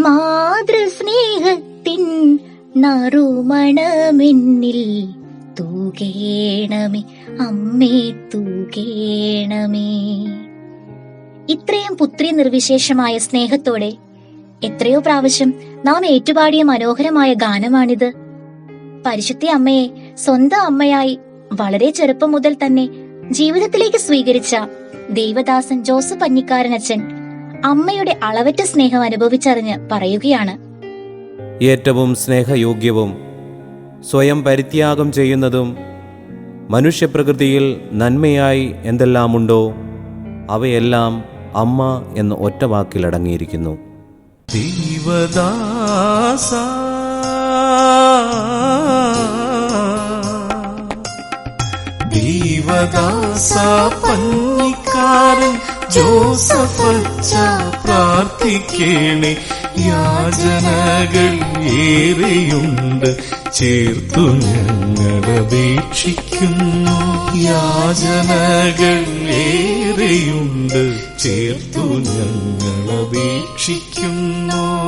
മാതൃസ്നേഹത്തിൻ നറുമണമെന്നിൽ തൂകേണമേ അമ്മേ തൂകേണമേ. ഇത്രയും പുത്രി നിർവിശേഷമായ സ്നേഹത്തോടെ എത്രയോ പ്രാവശ്യം നാം ഏറ്റുപാടിയ മനോഹരമായ ഗാനമാണിത്. പരിശുദ്ധി അമ്മയെ സ്വന്തം അമ്മയായി വളരെ ചെറുപ്പം മുതൽ തന്നെ ജീവിതത്തിലേക്ക് സ്വീകരിച്ച ദൈവദാസൻ ജോസഫ് പഞ്ഞിക്കാരൻ അച്ഛൻ അമ്മയുടെ അളവറ്റ സ്നേഹം അനുഭവിച്ചറിഞ്ഞ് പറയുകയാണ്. ഏറ്റവും സ്നേഹയോഗ്യവും സ്വയം പരിത്യാഗം ചെയ്യുന്നതും മനുഷ്യപ്രകൃതിയിൽ നന്മയായി എന്തെല്ലാമുണ്ടോ അവയെല്ലാം അമ്മ എന്ന ഒറ്റ വാക്കിലടങ്ങിയിരിക്കുന്നു ദൈവദാസ. ദൈവദാസ പഞ്ഞിക്കാരൻ ജോസഫച്ച പ്രാർത്ഥിക്കേണേ. യാചനകൾ ഏറെയുണ്ട്. ചേർത്തു ഞങ്ങളപേക്ഷിക്കുന്നു യാചനകൾ ഏറെയുണ്ട്. ചേർത്തു ഞങ്ങളപേക്ഷിക്കുന്നു